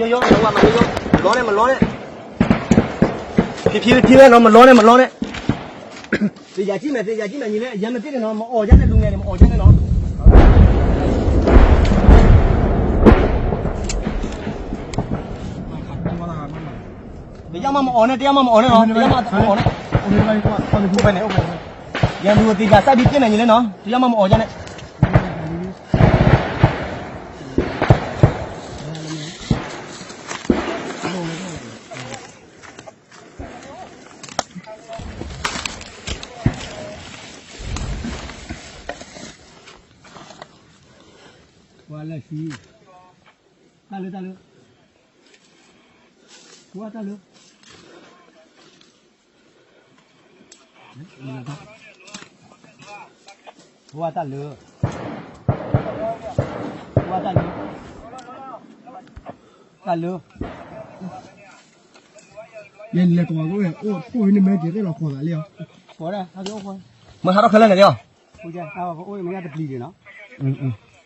ရောရောလောကမရောရောလောနဲ့မလောနဲ့ဖြည်းဖြည်းဖြည်းပဲတော့မလောနဲ့မလောနဲ့သေချာကြည့်မယ်သေချာကြည့်မယ်ညီလေးအရင်မသိတဲ့တော့မအော်ရတဲ့လူငယ်တွေမအော်ရတဲ့တော့တရားမမအော်နဲ့တရားမမအော်နဲ့နော်တရားမအော်နဲ့ဦးလေးလိုက်ကွာဘာလို့ခုပဲနေဦးရန်သူကတေချာစိုက်ပြီးပြစ်နေရင်လဲနော်တရားမမအော်ကြနဲ့ là xí ta lư ta lư quá ta lư quá ta lư quá ta lư ta lư nhìn là có cái ô ôi nên mấy cái cái là khổ lại liền có đây tao cái ô khôi mà tao khơi lên cái gì không ôi trời tao có ôi mấy cái tập lì rồi nó ừ ừ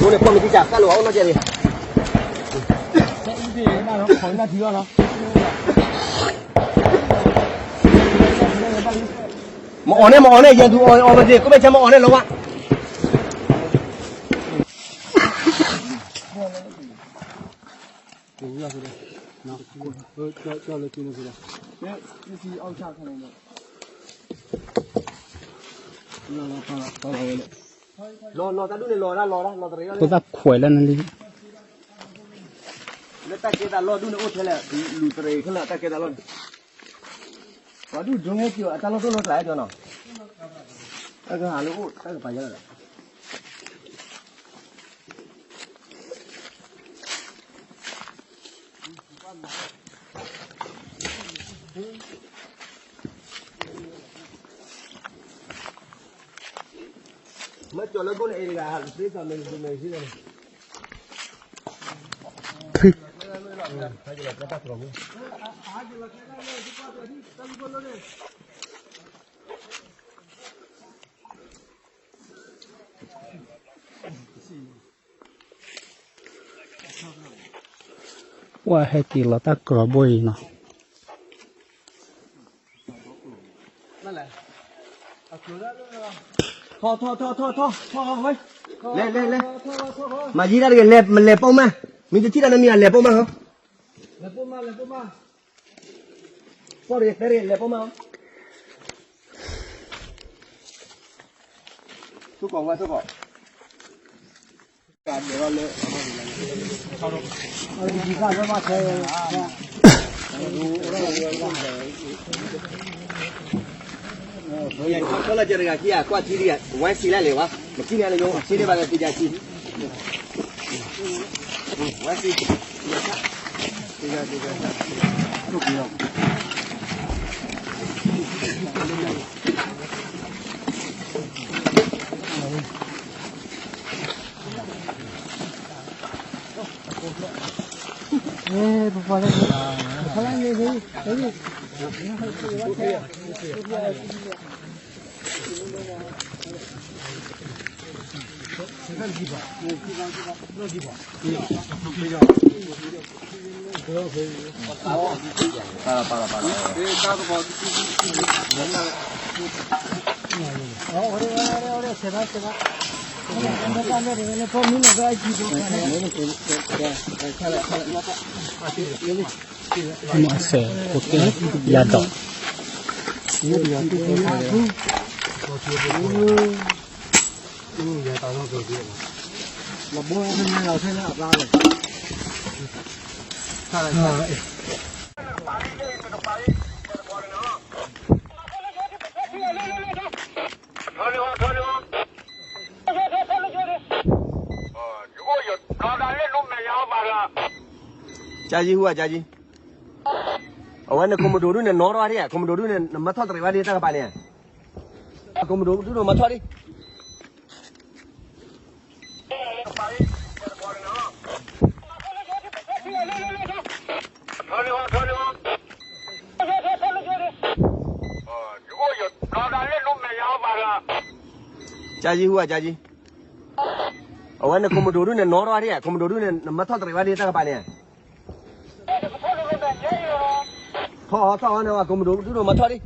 chỗ này con mình đi chặt cái lúa nó chạy đi gì mà khỏi ra chưa nó mỏ này mỏ này giờ tôi ôi ôi gì có biết chơi mỏ này lâu ạ Đúng rồi, nó cho cho lấy cái này rồi. Nè, cái gì ông chặt cái này rồi. Nó nó nó nó รอรอตาดูเนี่ยรอละรอละรอตะเรียก็ตะขวยแล้วนั่นดิแล้วตะเกตารอดูเนี่ยโอ้เทละลูตะเรียขึ้นละตะเกตารอรอดูดงเนี่ยจิวอะตะรอตะรอตะไอ้จอเนาะอะก็หาลูกโอ้ตะก็ไปแล้ว واحد يلا تكره بوينه ทอทอทอทอทอทอไว้เล่เล่เล่มายีได้กันเล่มันเล่ป้อมไหมมีจะที่ได้มีอะไรเล่ป้อมไหมครับเล่ป้องมาเล่ป้องมาพอเรียกได้เรียนเล่ป้องมาทุกคนวัว้ทุกคนการเดี๋ยวเราเล่เอาลงเอาดีๆข้าวมาใช้ดูเราเรียนว่า 我呀，到了今天呀，今天挂机的呀，玩死来了哇！今年的用，今天晚上回家去。嗯，玩死。回家，回家，回，不要。哎，不发了？ああ。Ano ase? Okay. Yado. Là bố em thế Awan komodo dulu nih noro hari ya, komodo dulu nih matot terima di tengah paling. Komodo dulu matot di. Jaji hua jaji. Awan komodo dulu nih noro hari ya, komodo dulu nih matot terima di tengah paling. họ to nào mà cùng đủ đủ đồ mà cho đi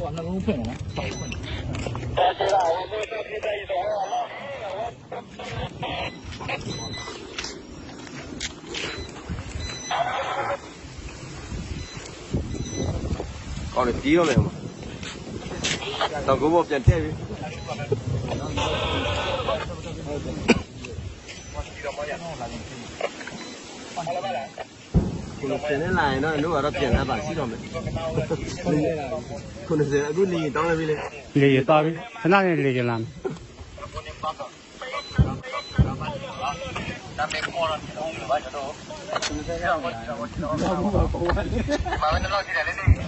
bọn nó không phải còn được tiêu này mà Tao cũng một dàn xe đi. Con xe này lại nó nó ở đó tiền là bản xí rồi mình. Con xe này cũng lì tao là vì lì. Lì tao đi. Thế nào lì cái làm. Hãy subscribe cho kênh Ghiền Mì Gõ Để không bỏ lỡ những video hấp dẫn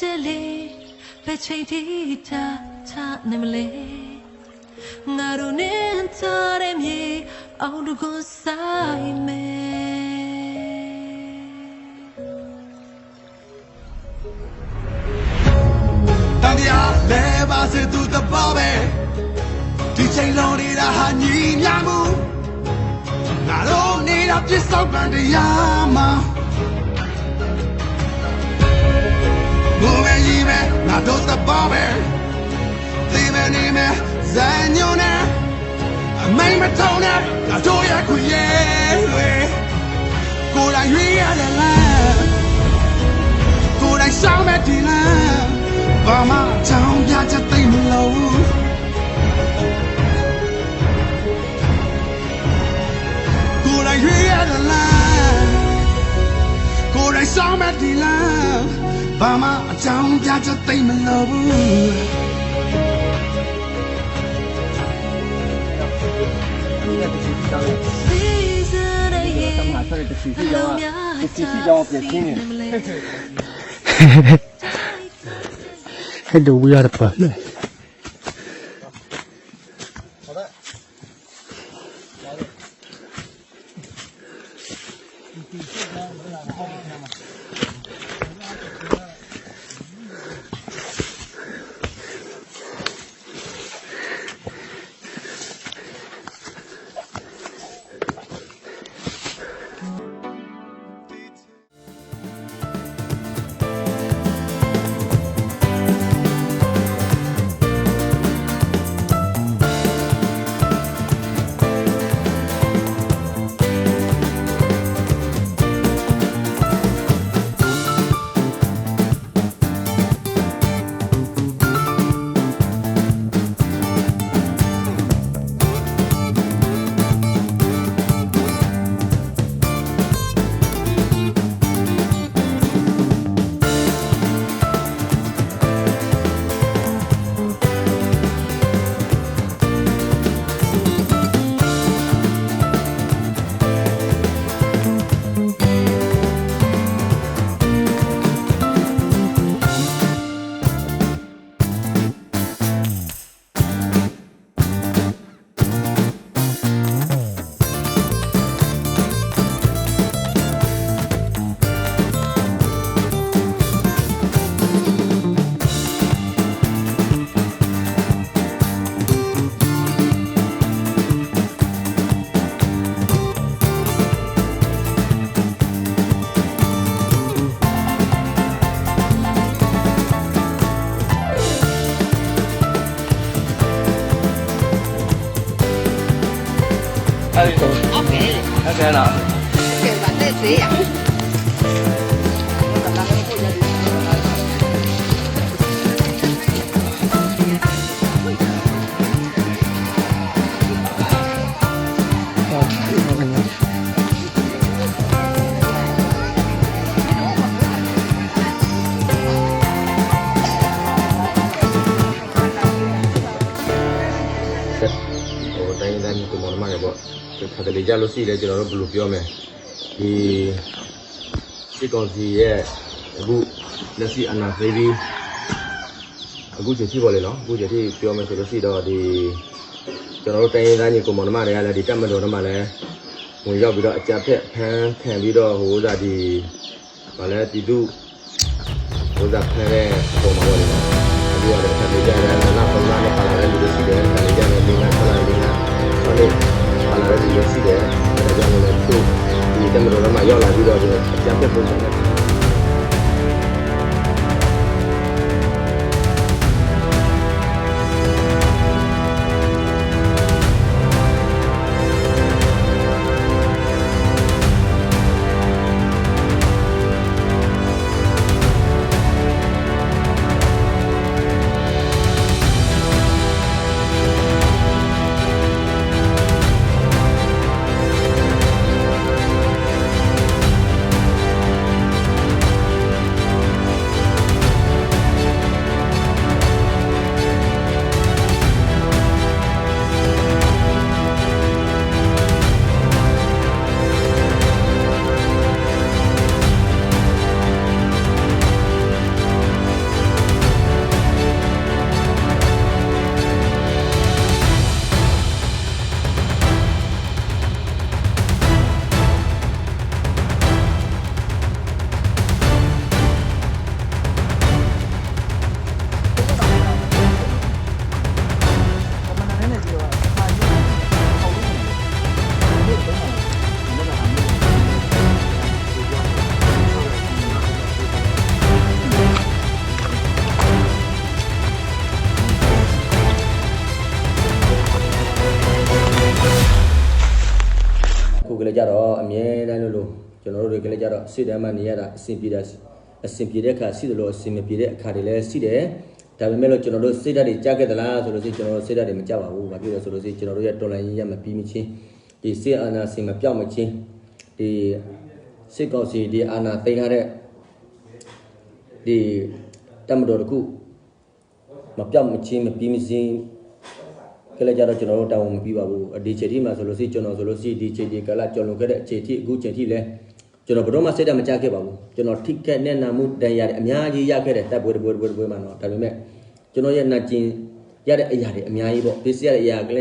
ခတ်တလေပဲချိန်တီချာချနေမလဲငါတို့နဲ့ထားတဲ့မြေအောင်တို့ကိုဆိုင်မယ်တန်တရားလဲပါစေသူတပေါ်ပဲဒီချိန်လုံးနေတာဟာညီမြမှုငါတို့နေတာပြစ်စောက်ပန်တရားမှာ ဘုံမဲကြီးပဲငါတို့တပေါ်ပဲဒီမဲနေမဲဇန်ညုံနဲ့အမိန်မထုံနဲ့ငါတို့ရဲ့ခွေရဲ့တွေကိုယ်တိုင်ရွေးရတဲ့လမ်းကိုယ်တိုင်ရှောင်းမဲ့ဒီလမ်းဘာမှအကြောင်းပြချက်သိမ့်မလို့ ဘာမှအကြောင်းပြချက်သိမ့်မလို့ စီစရရဲ့ဘလုံးများထစီကြောင်းပြန်ခင်းနေမလဲ ဟဲ့ဒူဝီ 天哪！天，谁呀？ ကြလို့ရှိတယ်ကျွန်တော်တို့ဘယ်လိုပြောမလဲဒီစစ်ကောင်စီရဲ့အခုလက်ရှိအနာဖေးပြီးအခုချိန်ရှိပါလေနော်အခုချိန်ထိပြောမယ်ဆိုလို့ရှိတော့ဒီကျွန်တော်တို့တိုင်းတိုင်းကိုမောင်မတွေကလည်းဒီတက်မတော်တော့မှလည်းဝင်ရောက်ပြီးတော့အကြက်ဖက်ဖမ်းခံပြီးတော့ဟိုဥစားဒီဗာလဲတီတုဟိုစားဖမ်းတဲ့ပုံမှာပေါ့လေနော်အခုကတော့ခါတလေကြတယ်နောက်ပုံမှန်နဲ့ပါလာတဲ့လူတွေရှိတယ်ခါတလေကြ ပါလာတဲ့လူတွေရှိတယ်အဲဒါကြောင့်လည်းသူဒီတက်မတော်တော့မှရောက်လာပြီးတော့အကြက်ဖက်ပုံစံနဲ့ ကလေးကြတော့အမြဲတမ်းလို့လို့ကျွန်တော်တို့တွေကလေးကြတော့စိတ်ထဲမှာနေရတာအဆင်ပြေတာအဆင်ပြေတဲ့အခါရှိတယ်လို့အဆင်မပြေတဲ့အခါတွေလည်းရှိတယ်ဒါပေမဲ့လို့ကျွန်တော်တို့စိတ်ဓာတ်တွေကြားခဲ့သလားဆိုလို့ရှိရင်ကျွန်တော်တို့စိတ်ဓာတ်တွေမကြပါဘူးဘာဖြစ်လဲဆိုလို့ရှိရင်ကျွန်တော်တို့ရဲ့တော်လိုင်းရင်းရမပြီးမချင်းဒီစိတ်အာနာစင်မပြောက်မချင်းဒီစိတ်ကောက်စီဒီအာနာသိမ်းထားတဲ့ဒီတမတော်တခုမပြောက်မချင်းမပြီးမချင်း ကလေးကြတော့ကျွန်တော်တို့တောင်းဝန်မပြီးပါဘူးဒီချိန်ထိမှာဆိုလို့ရှိရင်ကျွန်တော်ဆိုလို့ရှိရင်ဒီချိန်ဒီကလာကျွန်တော်ခဲ့တဲ့အချိန်ထိအခုချိန်ထိလဲကျွန်တော်ဘယ်တော့မှစိတ်ဓာတ်မကြခဲ့ပါဘူးကျွန်တော်ထိခက်နဲ့နာမှုတန်ရတယ်အများကြီးရခဲ့တဲ့တပ်ပွဲတစ်ပွဲတစ်ပွဲတစ်ပွဲမှာတော့ဒါပေမဲ့ကျွန်တော်ရဲ့နာကျင်ရတဲ့အရာတွေအများကြီးပေါ့ဒီစရတဲ့အရာကလေး